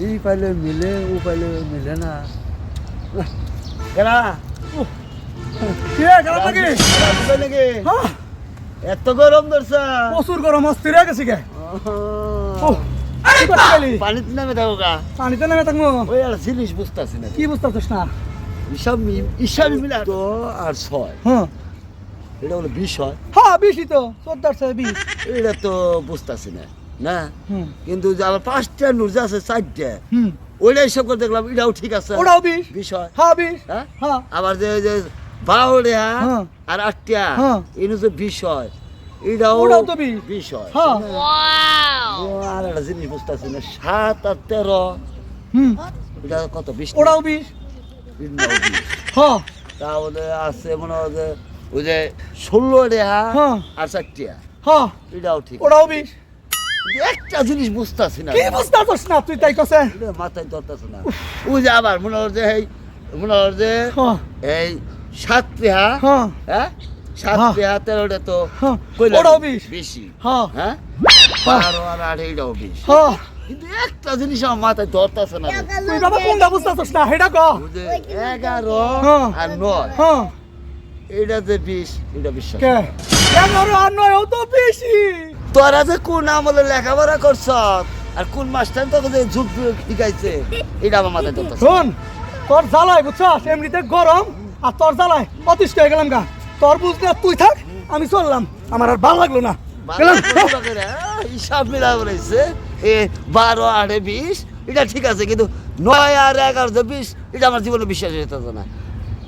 এই পাইলে মিলে ও পাইলে মিলে না। নাকি? হ্যাঁ, এত গরম ধরছে। প্রচুর গরম অস্থির হয়ে গেছি গে পানিতে নামে থাকো গা। পানিতে নেমে থাকব? ওই আর জিনিস বুঝতেছি না। কি বুঝতেছিস না? হিসাব মি- হিসাব মিলে তো আর ছয়। হ্যাঁ। এটা হলো বিষ হয়। হ্যাঁ বেশি তো চোদ্দার ছয় বিশ। এটা তো বুঝতেছি না। না? কিন্তু যে আমার পাঁচটা নুরজা আছে চারটে হুম। ওইটা হিসাব করে দেখলাম এটাও ঠিক আছে। ওটাও বিশ বিষয়। হ্যাঁ বিশ হ্যাঁ? হ্যাঁ। আবার যে যে বাউড়িয়া হ্যাঁ। আর আটটা হ্যাঁ। এনে যে বিষয়। এটাও ওটাও তো বিষ। বিষয়। হ্যাঁ। আর একটা জিনিস বুঝতেছি না সাত আর তেরো। হুম। এটা কত ওটাও। হ্যাঁ। তাহলে আছে মনে হয় যে ওই যে ষোলো রেহা হ্যাঁ। আর চারটিয়া হ্যাঁ। এটাও ঠিক। ওটাও কিন্তু একটা জিনিস বুঝতেছি না। কি বুঝতেছিস না তুই তাই এটা মাথায় ধরতেছে না। ওই যে আবার মনে হয় যে এই মনে হয় যে হ্যাঁ। এই সাত রেহা হ্যাঁ। হ্যাঁ? সাত হ্যাঁ। তেরোটা তো বিশ। হ্যাঁ। বারো আর আট এইটাও বিশ। কিন্তু একটা জিনিস আমার মাথায় ধরতেছে না। তুই বাবা কোনটা বুঝতেছিস না কহ যে এগারো। আর নয়। এটা যে বিশ এটা বিশ্বাস কে? এগারো আর নয় ও তো বেশি। তোরা যে কোন আমলে লেখাপড়া করছ আর কোন মাস্টার তোকে যে যুগ শিখাইছে এটা আমার মাথায় শোন তোর জ্বালায় বুঝছস? এমনিতে গরম আর তোর জ্বালায় অতিষ্ঠ হয়ে গেলাম গা। তোর বুঝলে তুই থাক আমি চললাম। আমার আর ভালো লাগল না। হিসাব মিলা বলেছে এ বারো আটে বিশ এটা ঠিক আছে কিন্তু নয় আর এগারো বিশ এটা আমার জীবনে বিশ্বাস হইতেছে না।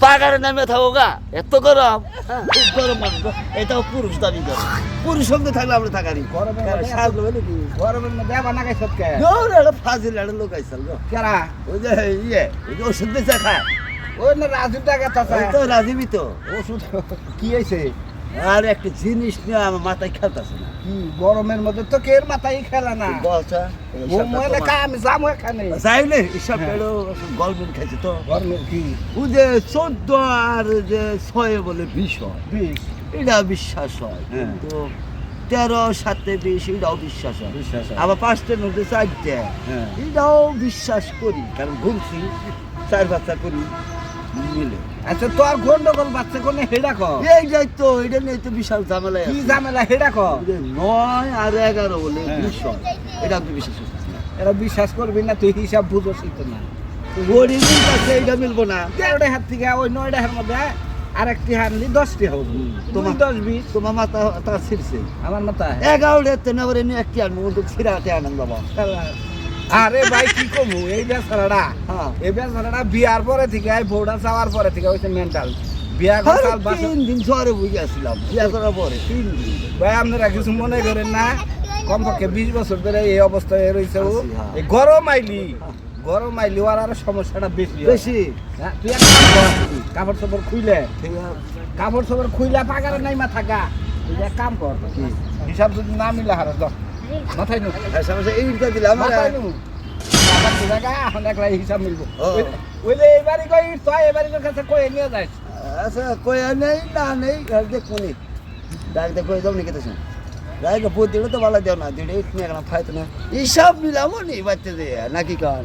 পাগারে নামে থাকো গা এত গরম। খুব গরম মানুষ। এটাও পুরুষ দাবি করে। পুরুষ সঙ্গে থাকলে আমরা থাকারি সাজলো নাকি? গরমের মধ্যে আবার ফাজিল একটা লোক আইসাল গো। কেরা? ওই যে ইয়ে ওই যে ওষুধ দিচ্ছে খায়। ওই না রাজীব টাকা তো রাজীবই তো। ওষুধ কি হয়েছে আর একটা জিনিস নিয়ে আমার মাথায় খেলতেছে না। কি গরমের মধ্যে তো কের মাথায় খেলা না। বলছা ঘুমলে আমি যাব এখানে। হিসাব হ্যাঁ। পেল গল্পের খাইছে তো। গরমের কি? ও যে চোদ্দ আর যে ছয় বলে বিষ হয়। বিষ এটা বিশ্বাস হয় হ্যাঁ। কিন্তু তেরো সাতে বিশ এটাও বিশ্বাস হয়। আবার পাঁচটার মধ্যে চারটে। হ্যাঁ। এটাও বিশ্বাস করি। কারণ ঘুরছি চার বাচ্চা করি। মিলে। আচ্ছা তোর গন্ডগোল বাচ্চা কোনে হেডা ক? এইটাই তো এটা নিয়ে তো বিশাল ঝামেলা কি ঝামেলা হেডা ক? যে নয় আর এগারো বলে। বিশ হয় এটা তো বিশ্বাস না। এরা বিশ্বাস করবি না তুই হিসাব বুঝোসই তো না। গরিবের কাছে এইটা মিলবো না। তেরোটা হাত থেকে ওই নয়টা হার মধ্যে আরেকটি হারলি দশটি হবে। তোমার- দশ বিশ। তোমার মাথা তা ছিড়ছে। আমার মাথায় এগারোটা তেনে করে নিয়ে একটি আনব কিন্তু ছিড়াতে আনন্দ বাবা আরে ভাই কি কমু? এই বেচারাটা হ্যাঁ। এই বেচারাটা বিয়ার পরে থেকে এই বউটা যাওয়ার পরে থেকে হইছে মেন্টাল বিয়া বাসা তিন দিন জ্বরে বুঝে আসছিলাম বিয়া করার পরে তিন দিন। ভাই আপনারা কিছু মনে করেন না কমপক্ষে বিশ বছর ধরে এই অবস্থায় রয়েছে ও। হ্যাঁ। এই গরম আইলি গরম আইলি ওর আরও সমস্যাটা বেশি। বেশি? হ্যাঁ, তুই কাপড় চোপড় খুইলে। কাপড় চোপড় খুইলে পাকারে নাই মা থাকা তুই এক কাম কর? হিসাব যদি না মিলে হারো তো মাথায় আর সমস্যা এইটা দিলে আমার এখন একলা হিসাব মিলবো। ও। ওই- ওই যে এবারে কই তুই এবারে কাছে কই নিয়ে যাস। আচ্ছা কয়া নেই না নেই আর দেখো নি ডাক দেখো যাও নি কেতেছ রাইকে পুত দিলে তো ভালো দেও না দিলে ফাইতো না। হিসাব মিলামো নি বাচ্চা নাকি কান?